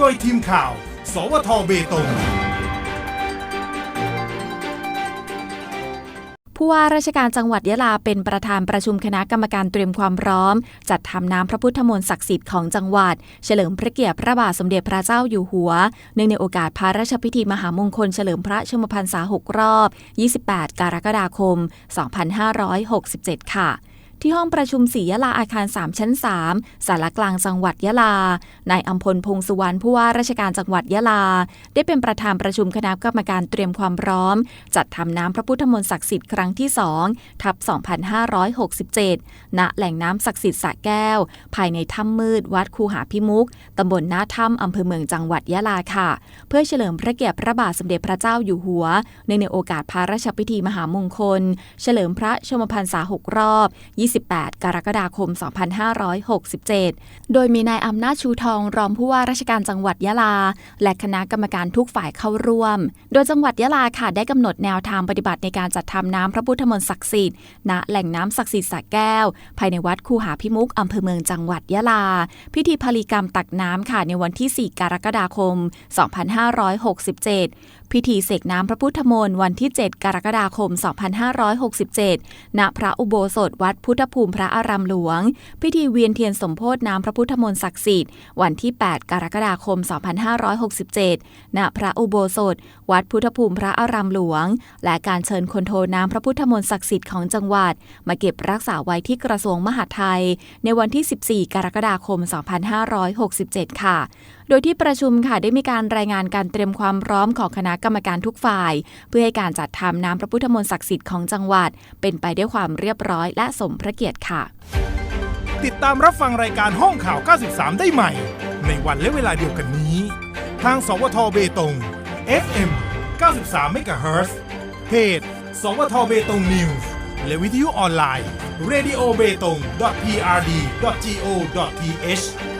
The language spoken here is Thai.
โดยทีมข่าว สวทเบตง ผู้ว่าราชการจังหวัดยะลาเป็นประธานประชุมคณะกรรมการเตรียมความพร้อม จัดทำน้ำพระพุทธมนต์ศักดิ์สิทธิ์ของจังหวัด เฉลิมพระเกียรติพระบาทสมเด็จพระเจ้าอยู่หัว เนื่องในโอกาสพระราชพิธีมหามงคลเฉลิมพระชมพรรษา 6 รอบ 28 กรกฎาคม 2567 ค่ะ ที่ห้องประชุมศรียะลาอาคาร 3 ชั้น 3 สารกลางจังหวัดยะลา นายอัมพลพงสุวรรณผู้ว่าราชการจังหวัดยะลา ได้เป็นประธานประชุมคณะกรรมการเตรียมความพร้อม จัดทำน้ำพระพุทธมนต์ศักดิ์สิทธิ์ครั้งที่ 2 ทับ 2567 ณ แหล่งน้ำศักดิ์สิทธิ์สระแก้ว ภายในถ้ำมืด วัดคูหาพิมุกตำบลหน้าถ้ำอำเภอเมืองจังหวัดยะลาค่ะ เพื่อเฉลิมพระเกียรติพระบาทสมเด็จพระเจ้าอยู่หัว ในในโอกาสพระราชพิธีมหามงคล เฉลิมพระชมพรรษา6รอบ28 กรกฎาคม 2567 โดยมีนายอำนาจชูทองรองผู้ว่าราชการจังหวัดยะลา และคณะกรรมการทุกฝ่ายเข้าร่วม โดยจังหวัดยะลาค่ะได้กำหนดแนวทางปฏิบัติในการจัดทำน้ำพระพุทธมนต์ศักดิ์สิทธิ์ณแหล่งน้ำศักดิ์สิทธิ์สระแก้ว ภายในวัดคูหาพิมุกอำเภอเมืองจังหวัดยะลา พิธีพลีกรรมตักน้ำค่ะในวันที่ 4 กรกฎาคม 2567 พิธีเสกน้ำพระพุทธมนต์วันที่ 7 กรกฎาคม 2567 ณ พระอุโบสถวัดพุทธภูมิพระอารามหลวง พิธีเวียนเทียนสมโพธิน้ำพระพุทธมนต์ศักดิ์สิทธิ์ วันที่ 8 กรกฎาคม 2567 ณ พระอุโบสถ วัดพุทธภูมิพระอารามหลวง และการเชิญคนโทน้ำพระพุทธมนต์ศักดิ์สิทธิ์ของจังหวัด มาเก็บรักษาไว้ที่กระทรวงมหาดไทย ในวันที่ 14 กรกฎาคม 2567 ค่ะ โดยที่ประชุมค่ะได้มีการรายงานการเตรียมความพร้อมของคณะกรรมการทุกฝ่าย เพื่อให้การจัดทำน้ำพระพุทธมนต์ศักดิ์สิทธิ์ของจังหวัด เป็นไปด้วยความเรียบร้อยและสมพระเกียรติค่ะ ติดตามรับฟังรายการห้องข่าว 93 ได้ใหม่ ในวันและเวลาเดียวกันนี้ ทางสวทเบตง FM 93 MHz เพจ สวทเบตงนิวส์และวิทยุออนไลน์ radio b e t o n g prd go th